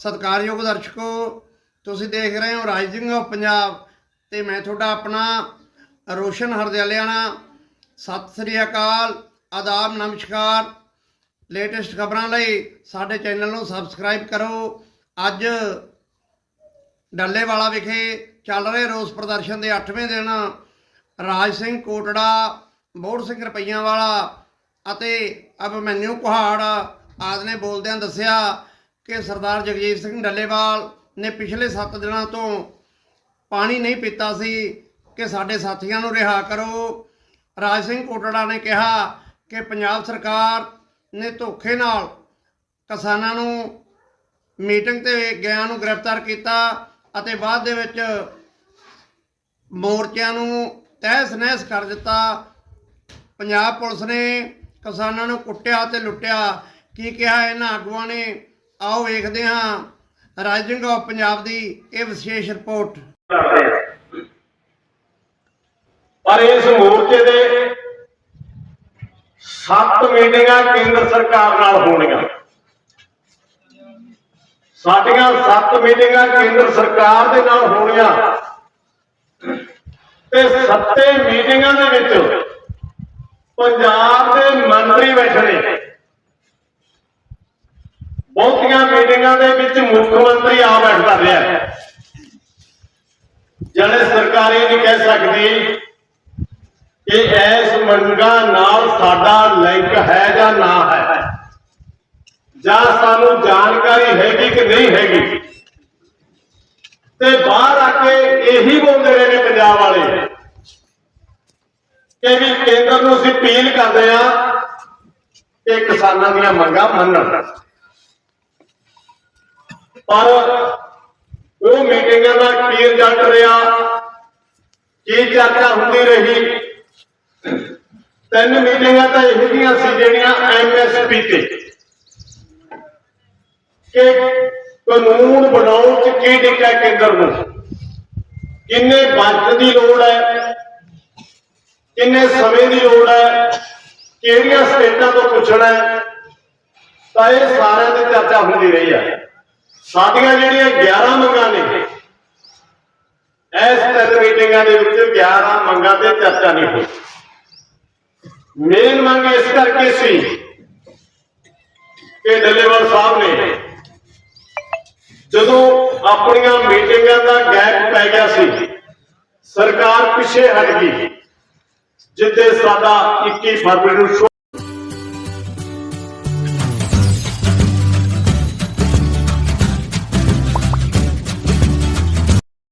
ਸਤਿਕਾਰਯੋਗ ਦਰਸ਼ਕੋ, ਤੁਸੀਂ ਦੇਖ ਰਹੇ ਹੋ ਰਾਈਜ਼ਿੰਗ ਆਫ ਪੰਜਾਬ ਤੇ ਮੈਂ ਤੁਹਾਡਾ ਆਪਣਾ ਰੋਸ਼ਨ ਹਰਦਿਆਲਿਆਣਾ। ਸਤਿ ਸ੍ਰੀ ਅਕਾਲ, ਆਦਾਬ, ਨਮਸਕਾਰ। ਲੇਟੈਸਟ ਖਬਰਾਂ ਲਈ ਸਾਡੇ ਚੈਨਲ ਨੂੰ ਸਬਸਕ੍ਰਾਈਬ ਕਰੋ। ਅੱਜ ਡੱਲੇਵਾਲਾ ਵਿਖੇ ਚੱਲ ਰਹੇ ਰੋਸ ਪ੍ਰਦਰਸ਼ਨ ਦੇ 8ਵੇਂ ਦਿਨ ਰਾਜ ਸਿੰਘ ਕੋਟੜਾ ਬੋੜ ਸਿੰਘ ਰੁਪਈਆਂ ਵਾਲਾ ਅਤੇ ਅਭਮਨਿਊ ਕੁਹਾੜ ਆਦਿ ਨੇ ਬੋਲਦਿਆਂ ਦੱਸਿਆ ਕਿ ਸਰਦਾਰ ਜਗਜੀਤ ਸਿੰਘ ਡੱਲੇਵਾਲ ਨੇ ਪਿਛਲੇ 7 ਦਿਨਾਂ ਤੋਂ ਪਾਣੀ ਨਹੀਂ ਪੀਤਾ ਸੀ ਕਿ ਸਾਡੇ ਸਾਥੀਆਂ ਨੂੰ ਰਿਹਾ ਕਰੋ। ਰਾਜ ਸਿੰਘ ਕੋਟੜਾ ਨੇ ਕਿਹਾ ਕਿ ਪੰਜਾਬ ਸਰਕਾਰ ਨੇ ਧੋਖੇ ਨਾਲ ਕਿਸਾਨਾਂ ਨੂੰ ਮੀਟਿੰਗ ਤੇ ਗਿਆ ਨੂੰ ਗ੍ਰਿਫਤਾਰ ਕੀਤਾ ਅਤੇ ਬਾਅਦ ਦੇ ਵਿੱਚ ਮੋਰਚਿਆਂ ਨੂੰ ਤਹਿਸ ਨਹਿਸ ਕਰ ਦਿੱਤਾ। ਪੰਜਾਬ ਪੁਲਿਸ ਨੇ ਕਿਸਾਨਾਂ ਨੂੰ ਕੁੱਟਿਆ ਤੇ ਲੁੱਟਿਆ। ਕੀ ਕਿਹਾ ਇਹਨਾਂ ਆਗੂਆਂ ਨੇ? ਆਓ ਵੇਖਦੇ ਹਾਂ ਰਾਈਜ਼ਿੰਗ ਆਫ ਪੰਜਾਬ ਦੀ ਇਹ ਵਿਸ਼ੇਸ਼ ਰਿਪੋਰਟ। ਪਰ ਇਸ ਮੋਰਚੇ ਦੇ ਸੱਤ ਮੀਟਿੰਗਾਂ ਕੇਂਦਰ ਸਰਕਾਰ ਨਾਲ ਹੋਣੀਆਂ। ਸਾਡੀਆਂ ਸੱਤ ਮੀਟਿੰਗਾਂ ਕੇਂਦਰ ਸਰਕਾਰ ਦੇ ਨਾਲ ਹੋਣੀਆਂ। ਤੇ ਸੱਤੇ ਮੀਟਿੰਗਾਂ ਦੇ ਵਿੱਚ ਪੰਜਾਬ ਦੇ ਮੰਤਰੀ ਬੈਠਣੇ ਬਹੁਤੀਆਂ ਮੀਟਿੰਗਾਂ ਦੇ ਵਿੱਚ ਮੁੱਖ ਮੰਤਰੀ ਆ ਬੈਠਦਾ ਰਿਹਾ ਜਿਹੜੇ ਸਰਕਾਰ ਇਹ ਨਹੀਂ ਕਹਿ ਸਕਦੀ ਕਿ ਇਸ ਮੰਗਾਂ ਨਾਲ ਸਾਡਾ ਲਿੰਕ ਹੈ ਜਾਂ ਨਾ ਹੈ। ਜਾਂ ਸਾਨੂੰ ਜਾਣਕਾਰੀ ਹੈਗੀ ਕਿ ਨਹੀਂ ਹੈਗੀ। ਤੇ ਬਾਹਰ ਆ ਕੇ ਇਹੀ ਬੋਲਦੇ ਰਹੇ ਨੇ ਪੰਜਾਬ ਵਾਲੇ ਕਿ ਵੀ ਕੇਂਦਰ ਨੂੰ ਅਸੀਂ ਅਪੀਲ ਕਰਦੇ ਆ ਕਿ ਕਿਸਾਨਾਂ ਦੀਆਂ ਮੰਗਾਂ ਮੰਨਣ। ਪਰ ਉਹ ਮੀਟਿੰਗਾਂ ਦਾ ਕੀ ਰਿਜ਼ਲਟ ਰਿਹਾ? ਕੀ ਚਰਚਾ ਹੁੰਦੀ ਰਹੀ? ਤਿੰਨ ਮੀਟਿੰਗਾਂ ਤਾਂ ਇਹੋ ਜਿਹੀਆਂ ਸੀ ਜਿਹੜੀਆਂ ਐਮਐਸਪੀ ਤੇ। ਕਿ ਕਾਨੂੰਨ ਬਣਾਉਣ ਚ ਕੀ ਡਿੱਕਾ ਕੇਂਦਰ ਨੂੰ? ਕਿੰਨੇ ਬਜਟ ਦੀ ਲੋੜ ਹੈ? ਕਿੰਨੇ ਸਮੇਂ ਦੀ ਲੋੜ ਹੈ? ਕਿਹੜੀਆਂ ਸਟੇਟਾਂ ਤੋਂ ਪੁੱਛਣਾ ਹੈ? ਤਾਂ ਇਹ ਸਾਰਿਆਂ ਦੀ ਚਰਚਾ ਹੁੰਦੀ ਰਹੀ ਹੈ। ਸਾਡੀਆਂ ਜਿਹੜੀਆਂ 11 ਮੰਗਾਂ ਨੇ, ਇਸ ਤਿੰਨ ਮੀਟਿੰਗਾਂ ਦੇ ਵਿੱਚ 11 ਮੰਗਾਂ ਤੇ ਚਰਚਾ ਨਹੀਂ ਹੋਈ। ਮੇਨ ਮੰਗ ਇਸ ਕਰਕੇ ਸੀ ਕਿ ਡੱਲੇਵਾਲ ਸਾਹਿਬ ਨੇ ਜਦੋਂ ਆਪਣੀਆਂ ਮੀਟਿੰਗਾਂ ਦਾ ਗੈਪ ਪੈ ਗਿਆ ਸੀ, ਸਰਕਾਰ ਪਿੱਛੇ ਹਟ ਗਈ ਜਿੱਦੇ ਸਾਡਾ 21 ਫਰਵਰੀ ਨੂੰ